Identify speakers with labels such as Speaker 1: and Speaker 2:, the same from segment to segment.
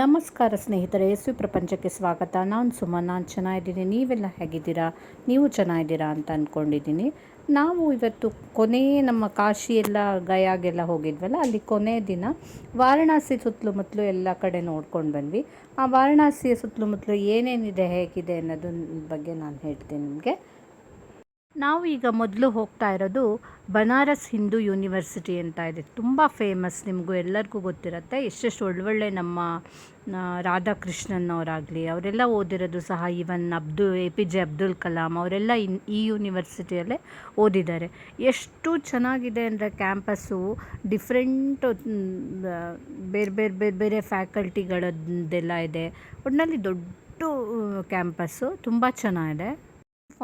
Speaker 1: ನಮಸ್ಕಾರ ಸ್ನೇಹಿತರೆ ಯೇಸು ಪ್ರಪಂಚಕ್ಕೆ ಸ್ವಾಗತ. ನಾನು ಸುಮ, ನಾನು ಚೆನ್ನಾಗಿದ್ದೀನಿ. ನೀವೆಲ್ಲ ಹೇಗಿದ್ದೀರಾ? ನೀವು ಚೆನ್ನಾಗಿದ್ದೀರಾ ಅಂತ ಅಂದ್ಕೊಂಡಿದ್ದೀನಿ ನಾವು ಇವತ್ತು ಕೊನೆಯೇ ನಮ್ಮ ಕಾಶಿ ಎಲ್ಲ ಗಯಾಗೆಲ್ಲ ಹೋಗಿದ್ವಲ್ಲ, ಅಲ್ಲಿ ಕೊನೆಯ ದಿನ ವಾರಣಾಸಿ ಸುತ್ತಲುಮುತ್ತಲು ಎಲ್ಲ ಕಡೆ ನೋಡ್ಕೊಂಡು ಬಂದ್ವಿ. ಆ ವಾರಣಾಸಿಯ ಸುತ್ತಲುಮುತ್ತಲು ಏನೇನಿದೆ, ಹೇಗಿದೆ ಅನ್ನೋದನ್ನ ಬಗ್ಗೆ ನಾನು ಹೇಳ್ತೀನಿ ನಿಮಗೆ. ನಾವು ಈಗ ಮೊದಲು ಹೋಗ್ತಾ ಇರೋದು ಬನಾರಸ್ ಹಿಂದೂ ಯೂನಿವರ್ಸಿಟಿ ಅಂತ ಇದೆ. ತುಂಬ ಫೇಮಸ್ ನಿಮಗೂ ಎಲ್ಲರಿಗೂ ಗೊತ್ತಿರುತ್ತೆ. ಎಷ್ಟೆಷ್ಟು ಒಳ್ಳೊಳ್ಳೆ ನಮ್ಮ ರಾಧಾಕೃಷ್ಣನ್ ಅವರಾಗಲಿ, ಅವರೆಲ್ಲ ಓದಿರೋದು ಸಹ even Abdu A P J Abdul Kalam ಅವರೆಲ್ಲ ಇನ್, ಈ ಯೂನಿವರ್ಸಿಟಿಯಲ್ಲೇ ಓದಿದ್ದಾರೆ. ಎಷ್ಟು ಚೆನ್ನಾಗಿದೆ ಅಂದರೆ ಕ್ಯಾಂಪಸ್ಸು ಡಿಫ್ರೆಂಟ್ ಬೇರೆ ಬೇರೆ ಬೇರೆ ಬೇರೆ ಫ್ಯಾಕಲ್ಟಿಗಳದ್ದೆಲ್ಲ ಇದೆ. ಒಟ್ಟಿನಲ್ಲಿ ದೊಡ್ಡ ಕ್ಯಾಂಪಸ್ಸು, ತುಂಬ ಚೆನ್ನಾಗಿದೆ.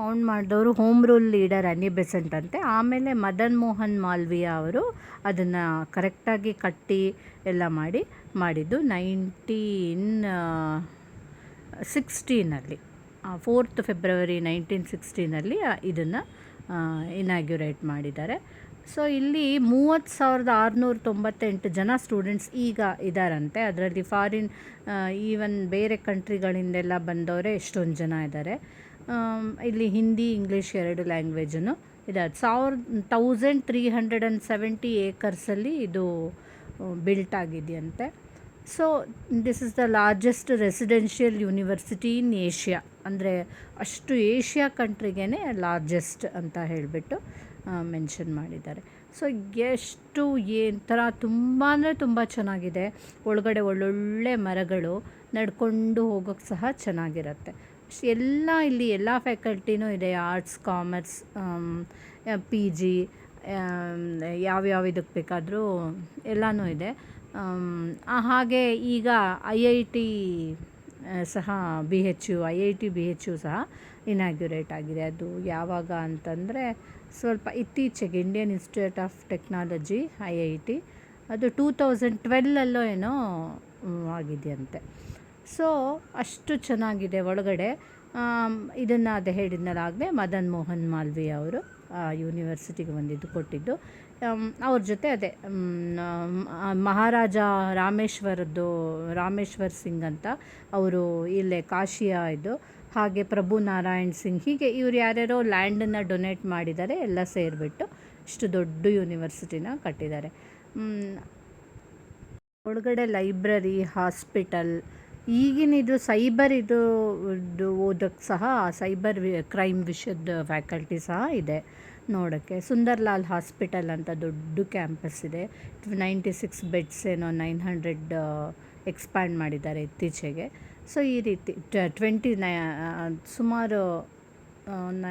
Speaker 1: ಫೌಂಡ್ ಮಾಡಿದವರು home rule leader Annie Besant ಅಂತೆ. ಆಮೇಲೆ ಮದನ್ ಮೋಹನ್ ಮಾಲ್ವಿಯ ಅವರು ಅದನ್ನು ಕರೆಕ್ಟಾಗಿ ಕಟ್ಟಿ ಎಲ್ಲ ಮಾಡಿ, ಮಾಡಿದ್ದು ನೈನ್ಟೀನ್ ಸಿಕ್ಸ್ಟೀನಲ್ಲಿ ಫೋರ್ತ್ ಫೆಬ್ರವರಿ ನೈನ್ಟೀನ್ ಸಿಕ್ಸ್ಟೀನಲ್ಲಿ ಇದನ್ನು ಇನಾಗ್ಯುರೇಟ್ ಮಾಡಿದ್ದಾರೆ. ಸೊ ಇಲ್ಲಿ ಮೂವತ್ತು ಸಾವಿರದ ಆರುನೂರ ತೊಂಬತ್ತೆಂಟು ಜನ ಸ್ಟೂಡೆಂಟ್ಸ್ ಈಗ ಇದ್ದಾರಂತೆ ಅದರಲ್ಲಿ ಫಾರಿನ್ ಈವನ್ ಬೇರೆ ಕಂಟ್ರಿಗಳಿಂದೆಲ್ಲ ಬಂದವರೇ ಎಷ್ಟೊಂದು ಜನ ಇದ್ದಾರೆ ಇಲ್ಲಿ ಹಿಂದಿ, ಇಂಗ್ಲೀಷ್ ಎರಡು ಲ್ಯಾಂಗ್ವೇಜನ್ನು ಇದೆ ಸಾವಿರ thousand three hundred and seventy ಏಕರ್ಸಲ್ಲಿ ಇದು built ಆಗಿದೆಯಂತೆ. So this is the largest residential university in Asia ಅಂದರೆ ಅಷ್ಟು ಏಷ್ಯಾ ಕಂಟ್ರಿಗೆ ಲಾರ್ಜೆಸ್ಟ್ ಅಂತ ಹೇಳಿಬಿಟ್ಟು ಮೆನ್ಷನ್ ಮಾಡಿದ್ದಾರೆ. ಸೊ ಎಷ್ಟು ಏನು ಥರ ತುಂಬ ಅಂದರೆ ತುಂಬ ಚೆನ್ನಾಗಿದೆ. ಒಳಗಡೆ ಒಳ್ಳೊಳ್ಳೆ ಮರಗಳು ನಡ್ಕೊಂಡು ಹೋಗೋಕ್ಕೆ ಸಹ ಚೆನ್ನಾಗಿರುತ್ತೆ. ಎಲ್ಲ ಇಲ್ಲಿ ಎಲ್ಲ ಫ್ಯಾಕಲ್ಟಿನೂ ಇದೆ. ಆರ್ಟ್ಸ್ ಕಾಮರ್ಸ್ ಪಿ ಜಿ ಯಾವ್ಯಾವ ಇದಕ್ಕೆ ಬೇಕಾದರೂ ಎಲ್ಲನೂ ಇದೆ. ಆಮ್, ಹಾಗೆ ಈಗ ಐ ಐ ಟಿ ಸಹ B H U I I T B H U ಸಹ ಇನಾಗ್ಯುರೇಟ್ ಆಗಿದೆ. ಅದು ಯಾವಾಗ ಅಂತಂದರೆ ಸ್ವಲ್ಪ ಇತ್ತೀಚೆಗೆ Indian institute of technology I I T ಅದು ಟೂ ತೌಸಂಡ್ ಟ್ವೆಲ್ಲಲ್ಲೋ ಏನೋ ಆಗಿದೆಯಂತೆ. ಸೊ, ಅಷ್ಟು ಚೆನ್ನಾಗಿದೆ ಒಳಗಡೆ. ಇದನ್ನು ಅದು ಹೇಳಿದ್ನಲ್ಲ ಆಗಲೇ ಮದನ್ ಮೋಹನ್ ಮಾಲ್ವಿ ಅವರು ಯೂನಿವರ್ಸಿಟಿಗೆ ಬಂದಿದ್ದು, ಕೊಟ್ಟಿದ್ದು. ಅವ್ರ ಜೊತೆ ಅದೇ ಮಹಾರಾಜ ರಾಮೇಶ್ವರದ್ದು, ರಾಮೇಶ್ವರ್ ಸಿಂಗ್ ಅಂತ ಅವರು ಇಲ್ಲೇ ಕಾಶಿಯ ಇದು, ಹಾಗೆ ಪ್ರಭು ನಾರಾಯಣ್ ಸಿಂಗ್, ಹೀಗೆ ಇವ್ರು ಯಾರ್ಯಾರೋ ಲ್ಯಾಂಡನ್ನು ಡೊನೇಟ್ ಮಾಡಿದ್ದಾರೆ, ಎಲ್ಲ ಸೇರಿಬಿಟ್ಟು ಇಷ್ಟು ದೊಡ್ಡ ಯೂನಿವರ್ಸಿಟಿನ ಕಟ್ಟಿದ್ದಾರೆ. ಒಳಗಡೆ ಲೈಬ್ರರಿ, ಹಾಸ್ಪಿಟಲ್ ಈಗಿನ ಇದು ಸೈಬರ್ ಇದು ಓದಕ್ಕೆ ಸಹ ಸೈಬರ್ ಕ್ರೈಮ್ ವಿಷಯದ ಫ್ಯಾಕಲ್ಟಿ ಸಹ ಇದೆ ನೋಡೋಕ್ಕೆ. ಸುಂದರ್ಲಾಲ್ ಹಾಸ್ಪಿಟಲ್ ಅಂತ ದೊಡ್ಡ ಕ್ಯಾಂಪಸ್ ಇದೆ. ನೈಂಟಿ ಸಿಕ್ಸ್ ಬೆಡ್ಸ್ ಏನೋ ನೈನ್ ಹಂಡ್ರೆಡ್ ಎಕ್ಸ್ಪ್ಯಾಂಡ್ ಮಾಡಿದ್ದಾರೆ ಇತ್ತೀಚೆಗೆ. ಸೊ ಈ ರೀತಿ ಟ್ವೆಂಟಿ ನೈ ಸುಮಾರು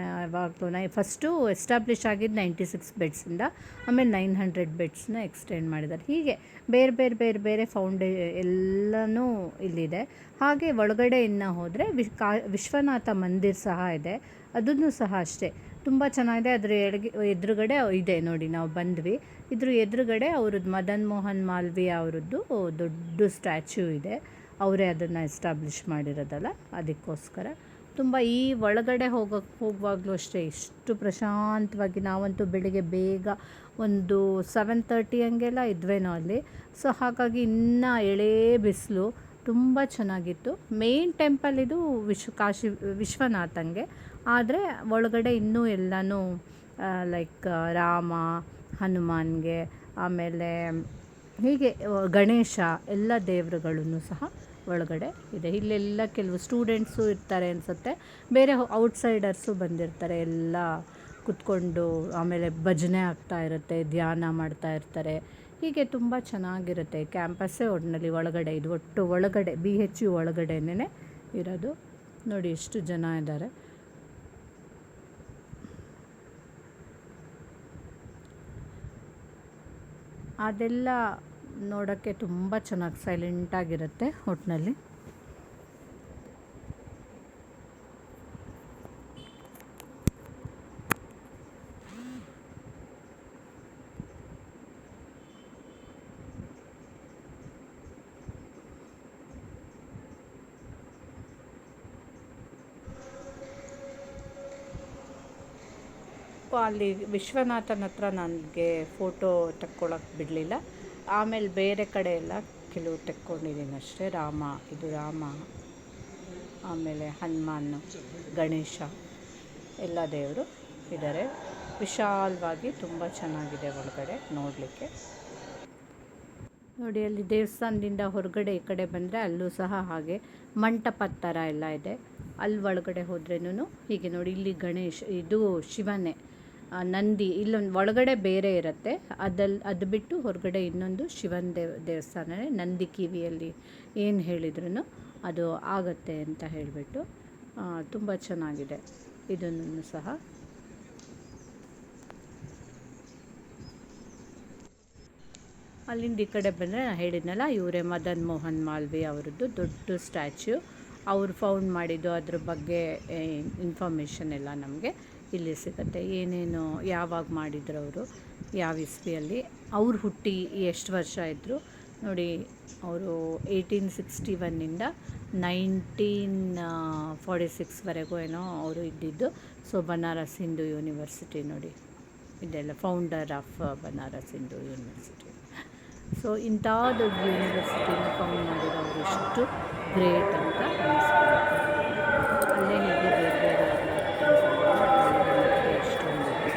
Speaker 1: ಯಾವಾಗಲೂ ನೈ ಫಸ್ಟು ಎಸ್ಟಾಬ್ಲಿಷ್ ಆಗಿದ್ದು ನೈಂಟಿ ಸಿಕ್ಸ್ ಬೆಡ್ಸಿಂದ ಆಮೇಲೆ ನೈನ್ ಹಂಡ್ರೆಡ್ ಬೆಡ್ಸ್ನ ಎಕ್ಸ್ಟೆಂಡ್ ಮಾಡಿದ್ದಾರೆ ಹೀಗೆ ಬೇರೆ ಬೇರೆ ಬೇರೆ ಬೇರೆ ಫೌಂಡೇ ಎಲ್ಲನೂ ಇಲ್ಲಿದೆ. ಹಾಗೆ ಒಳಗಡೆ ಇನ್ನು ಹೋದರೆ ವಿಶ್ ವಿಶ್ವನಾಥ ಮಂದಿರ್ ಸಹ ಇದೆ. ಅದನ್ನು ಸಹ ಅಷ್ಟೇ. ತುಂಬ ಚೆನ್ನಾಗಿದೆ. ಅದರ ಎಡಗೆ, ಎದುರುಗಡೆ ಇದೆ ನೋಡಿ, ನಾವು ಬಂದ್ವಿ. ಇದ್ರ ಎದುರುಗಡೆ ಅವ್ರದ್ದು ಮದನ್ ಮೋಹನ್ ಮಾಲ್ವಿಯ ಅವರದ್ದು ದೊಡ್ಡ ಸ್ಟ್ಯಾಚ್ಯೂ ಇದೆ. ಅವರೇ ಅದನ್ನು ಎಸ್ಟಾಬ್ಲಿಷ್ ಮಾಡಿರೋದಲ್ಲ, ಅದಕ್ಕೋಸ್ಕರ. ತುಂಬ ಈ ಒಳಗಡೆ ಹೋಗೋಕ್ಕೆ ಹೋಗುವಾಗಲೂ ಅಷ್ಟೇ ಇಷ್ಟು ಪ್ರಶಾಂತವಾಗಿ ನಾವಂತೂ ಬೆಳಿಗ್ಗೆ ಬೇಗ ಒಂದು ಸೆವೆನ್ ತರ್ಟಿ ಹಂಗೆಲ್ಲ ಇದ್ವೇನೋ ಅಲ್ಲಿ. ಸೊ ಹಾಗಾಗಿ ಇನ್ನೂ ಎಳೇ ಬಿಸಿಲು ತುಂಬ ಚೆನ್ನಾಗಿತ್ತು. ಮೇನ್ ಟೆಂಪಲ್ ಇದು ವಿಶ್ವ, ಕಾಶಿ, ವಿಶ್ವನಾಥಂಗೆ. ಆದರೆ ಒಳಗಡೆ ಇನ್ನೂ ಎಲ್ಲನೂ ಲೈಕ್ ರಾಮ, ಹನುಮಾನ್ಗೆ, ಆಮೇಲೆ ಹೀಗೆ, ಗಣೇಶ ಎಲ್ಲ ದೇವರುಗಳನ್ನು ಸಹ ಒಳಗಡೆ ಇದೆ. ಇಲ್ಲೆಲ್ಲ ಕೆಲವು ಸ್ಟೂಡೆಂಟ್ಸು ಇರ್ತಾರೆ ಅನಿಸುತ್ತೆ. ಬೇರೆ ಔಟ್ಸೈಡರ್ಸು ಬಂದಿರ್ತಾರೆ. ಎಲ್ಲ ಕುತ್ಕೊಂಡು ಆಮೇಲೆ ಭಜನೆ ಆಗ್ತಾ ಇರುತ್ತೆ, ಧ್ಯಾನ ಮಾಡ್ತಾ ಇರ್ತಾರೆ. ಹೀಗೆ ತುಂಬ ಚೆನ್ನಾಗಿರುತ್ತೆ. ಕ್ಯಾಂಪಸ್ಸೇ ಒಟ್ಟಿನಲ್ಲಿ ಒಳಗಡೆ, ಇದು ಒಟ್ಟು ಒಳಗಡೆ ಬಿ ಎಚ್ ಯು ಒಳಗಡೆನೇ ಇರೋದು. ನೋಡಿ ಎಷ್ಟು ಜನ ಇದ್ದಾರೆ. ಅದೆಲ್ಲ ನೋಡೋಕ್ಕೆ ತುಂಬ ಚೆನ್ನಾಗಿ ಸೈಲೆಂಟಾಗಿರುತ್ತೆ ಒಟ್ಟಿನಲ್ಲಿ ಅಲ್ಲಿ ವಿಶ್ವನಾಥನ ಹತ್ರ ನನಗೆ ಫೋಟೋ ತಕ್ಕೊಳಕ್ಕೆ ಬಿಡಲಿಲ್ಲ. ಆಮೇಲೆ ಬೇರೆ ಕಡೆ ಎಲ್ಲ ಕೆಲವು ತೆಕ್ಕೊಂಡಿದ್ದೀನಿ ಅಷ್ಟೇ. ರಾಮ, ಇದು ರಾಮ, ಆಮೇಲೆ ಹನುಮಾನ್, ಗಣೇಶ, ಎಲ್ಲ ದೇವರು ಇದ್ದಾರೆ. ವಿಶಾಲವಾಗಿ ತುಂಬ ಚೆನ್ನಾಗಿದೆ ಒಳಗಡೆ ನೋಡಲಿಕ್ಕೆ. ನೋಡಿ, ಅಲ್ಲಿ ದೇವಸ್ಥಾನದಿಂದ ಹೊರಗಡೆ ಈ ಕಡೆ ಬಂದರೆ ಅಲ್ಲೂ ಸಹ ಹಾಗೆ ಮಂಟಪದ ಥರ ಎಲ್ಲ ಇದೆ. ಅಲ್ಲಿ ಒಳಗಡೆ ಹೋದ್ರೇನು ಹೀಗೆ ನೋಡಿ, ಇಲ್ಲಿ ಗಣೇಶ್, ಇದು ಶಿವನೇ. ನಂದಿ, ಇಲ್ಲೊಂದು ಒಳಗಡೆ ಬೇರೆ ಇರುತ್ತೆ. ಅದಲ್ಲಿ ಅದು ಬಿಟ್ಟು ಹೊರಗಡೆ ಇನ್ನೊಂದು ಶಿವನ ದೇವ ದೇವಸ್ಥಾನವೇ ನಂದಿ ಕಿವಿಯಲ್ಲಿ ಏನು ಹೇಳಿದ್ರು ಅದು ಆಗತ್ತೆ ಅಂತ ಹೇಳಿಬಿಟ್ಟು ತುಂಬ ಚೆನ್ನಾಗಿದೆ. ಇದನ್ನು ಸಹ. ಅಲ್ಲಿಂದ ಈ ಕಡೆ ಬಂದರೆ ನಾನು ಹೇಳಿದ್ನಲ್ಲ, ಇವರೇ ಮದನ್ ಮೋಹನ್ ಮಾಲ್ವಿ ಅವರದ್ದು ದೊಡ್ಡ ಸ್ಟ್ಯಾಚ್ಯೂ. ಅವ್ರು ಫೌಂಡ್ ಮಾಡಿದ್ದು ಅದ್ರ ಬಗ್ಗೆ ಇನ್ಫಾರ್ಮೇಷನ್ ಎಲ್ಲ ನಮಗೆ. ಇಲ್ಲಿ ಸಿಗುತ್ತೆ. ಏನೇನು ಯಾವಾಗ ಮಾಡಿದ್ರು ಅವರು, ಯಾವ ಇಸ್ವಿಯಲ್ಲಿ ಅವ್ರು ಹುಟ್ಟಿ ಎಷ್ಟು ವರ್ಷ ಇದ್ದರು ನೋಡಿ ಅವರು ಏಯ್ಟೀನ್ ಸಿಕ್ಸ್ಟಿ ಒನ್ನಿಂದ ನೈನ್ಟೀನ್ ಫಾರ್ಟಿ ಸಿಕ್ಸ್ವರೆಗೂ ಏನೋ ಅವರು ಇದ್ದಿದ್ದು. ಸೊ ಬನಾರಸ್ ಹಿಂದೂ ಯೂನಿವರ್ಸಿಟಿ ನೋಡಿ. ಇದೆಲ್ಲ founder of Banaras Hindu university so ಇಂಥ ದೊಡ್ಡ ಯೂನಿವರ್ಸಿಟಿನ ಫೌಂಡ್ ಮಾಡಿರೋರು ಇಷ್ಟು ಗ್ರೇಟ್ ಅಂತ ಅನ್ನಿಸ್ಕೊಳ್ಳುತ್ತೆ ಅಲ್ಲೇ ಹೀಗೆ ಬೇರೆ ಬೇರೆ ಎಲ್ಲ items ಎಲ್ಲ ಒಳಗಡೆ ಎಷ್ಟೊಂದಿದೆ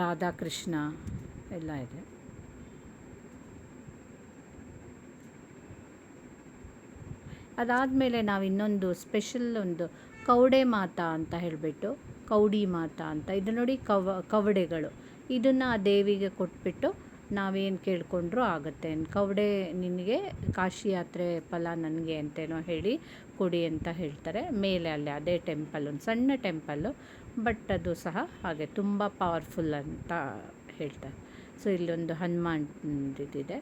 Speaker 1: ರಾಧಾಕೃಷ್ಣ ಎಲ್ಲ ಇದೆ. ಅದಾದಮೇಲೆ ನಾವು ಇನ್ನೊಂದು ಸ್ಪೆಷಲ್ ಒಂದು ಕೌಡೆ ಮಾತಾ ಅಂತ ಹೇಳಿಬಿಟ್ಟು, ಕೌಡಿ ಮಾತಾ ಅಂತ. ಇದು ನೋಡಿ ಕವ, ಕವಡೆಗಳು. ಇದನ್ನು ಆ ದೇವಿಗೆ ಕೊಟ್ಬಿಟ್ಟು ನಾವೇನು ಕೇಳಿಕೊಂಡ್ರೂ ಆಗುತ್ತೆ. ಕವಡೆ ನಿನಗೆ ಕಾಶಿ ಯಾತ್ರೆ ಫಲ ನನಗೆ ಅಂತೇನೋ ಹೇಳಿ ಕೊಡಿ ಅಂತ ಹೇಳ್ತಾರೆ. ಮೇಲೆ ಅಲ್ಲಿ ಅದೇ ಟೆಂಪಲ್ ಒಂದು ಸಣ್ಣ ಟೆಂಪಲ್ಲು ಬಟ್ ಅದು ಸಹ ಹಾಗೆ ತುಂಬ ಪವರ್ಫುಲ್ ಅಂತ ಹೇಳ್ತಾರೆ. ಸೊ ಇಲ್ಲೊಂದು ಹನುಮಾನ್ ಇದಿದೆ.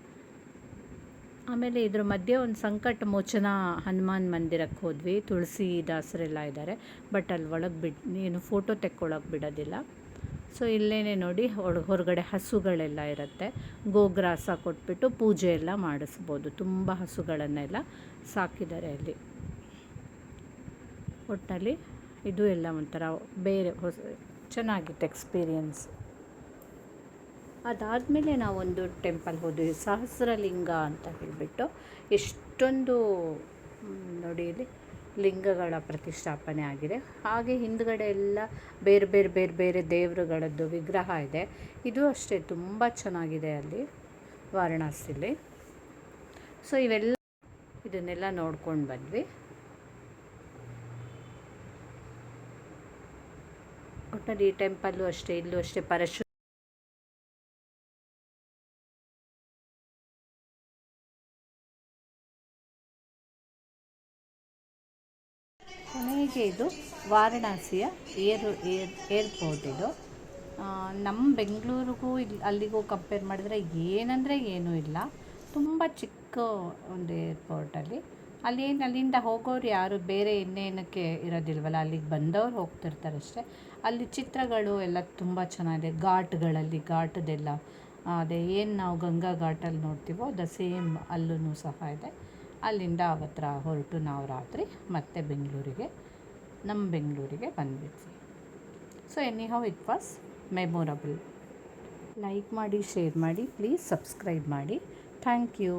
Speaker 1: ಆಮೇಲೆ ಇದ್ರ ಮಧ್ಯೆ ಒಂದು ಸಂಕಟ ಮೋಚನ ಹನುಮಾನ್ ಮಂದಿರಕ್ಕೆ ಹೋದ್ವಿ. ತುಳಸಿ ದಾಸರೆಲ್ಲ ಇದ್ದಾರೆ ಬಟ್ ಅಲ್ಲಿ ಒಳಗೆ ಬಿಡ್ ಏನು ಫೋಟೋ ತೆಕ್ಕೊಳಕ್ಕೆ ಬಿಡೋದಿಲ್ಲ. ಸೊ ಇಲ್ಲೇ ನೋಡಿ ಹೊರಗಡೆ ಹಸುಗಳೆಲ್ಲ ಇರುತ್ತೆ. ಗೋಗ್ರಾಸ ಕೊಟ್ಬಿಟ್ಟು ಪೂಜೆ ಎಲ್ಲ ಮಾಡಿಸ್ಬೋದು. ತುಂಬ ಹಸುಗಳನ್ನೆಲ್ಲ ಸಾಕಿದ್ದಾರೆ ಅಲ್ಲಿ. ಒಟ್ಟಲ್ಲಿ ಇದು ಎಲ್ಲ ಒಂಥರ ಬೇರೆ ಹೊಸ, ಚೆನ್ನಾಗಿತ್ತು ಎಕ್ಸ್ಪೀರಿಯನ್ಸ್. ಅದಾದಮೇಲೆ ನಾವೊಂದು ಟೆಂಪಲ್ ಹೋದ್ವಿ, ಸಹಸ್ರಲಿಂಗ ಅಂತ ಹೇಳಿಬಿಟ್ಟು. ಎಷ್ಟೊಂದು ನೋಡಿ ಇಲ್ಲಿ ಲಿಂಗಗಳ ಪ್ರತಿಷ್ಠಾಪನೆ ಆಗಿದೆ. ಹಾಗೆ ಹಿಂದ್ಗಡೆ ಎಲ್ಲ ಬೇರೆ ಬೇರೆ ಬೇರೆ ಬೇರೆ ದೇವರುಗಳದ್ದು ವಿಗ್ರಹ ಇದೆ. ಇದು ಅಷ್ಟೇ, ತುಂಬ ಚೆನ್ನಾಗಿದೆ ಅಲ್ಲಿ ವಾರಣಾಸಿಲಿ. ಸೊ ಇವೆಲ್ಲ ಇದನ್ನೆಲ್ಲ ನೋಡ್ಕೊಂಡು ಬಂದ್ವಿ. ಒಟ್ಟಲ್ಲಿ ಈ ಟೆಂಪಲ್ಲು ಅಷ್ಟೇ, ಇಲ್ಲೂ ಅಷ್ಟೇ, ಪರಶು ಇದು ವಾರಣಾಸಿಯ ಏರ್ ಏರ್, ಏರ್ಪೋರ್ಟ್ ಇದು. ನಮ್ಮ ಬೆಂಗಳೂರಿಗೂ ಇಲ್ಲಿ ಅಲ್ಲಿಗೂ ಕಂಪೇರ್ ಮಾಡಿದ್ರೆ ಏನಂದರೆ ಏನೂ ಇಲ್ಲ. ತುಂಬ ಚಿಕ್ಕ ಒಂದು ಏರ್ಪೋರ್ಟಲ್ಲಿ ಅಲ್ಲೇನು ಅಲ್ಲಿಂದ ಹೋಗೋರು ಯಾರು ಬೇರೆ ಇನ್ನೇನಕ್ಕೆ ಇರೋದಿಲ್ವಲ್ಲ, ಅಲ್ಲಿಗೆ ಬಂದವ್ರು ಹೋಗ್ತಿರ್ತಾರೆ ಅಷ್ಟೇ. ಅಲ್ಲಿ ಚಿತ್ರಗಳು ಎಲ್ಲ ತುಂಬ ಚೆನ್ನಾಗಿದೆ. ಘಾಟ್ಗಳಲ್ಲಿ, ಘಾಟದೆಲ್ಲ. ಅದೇ ಏನು ನಾವು ಗಂಗಾ ಘಾಟಲ್ಲಿ ನೋಡ್ತೀವೋ ದ ಸೇಮ್ ಅಲ್ಲೂ ಸಹ ಇದೆ. ಅಲ್ಲಿಂದ ಅವತ್ರ ಹೊರಟು ನಾವು ರಾತ್ರಿ ಮತ್ತೆ ಬೆಂಗಳೂರಿಗೆ. ನಮ್ಮ ಬೆಂಗಳೂರಿಗೆ ಬಂದ್ಬಿಟ್ವಿ. So anyhow it was memorable like ಮಾಡಿ ಶೇರ್ ಮಾಡಿ ಪ್ಲೀಸ್ ಸಬ್ಸ್ಕ್ರೈಬ್ ಮಾಡಿ. Thank you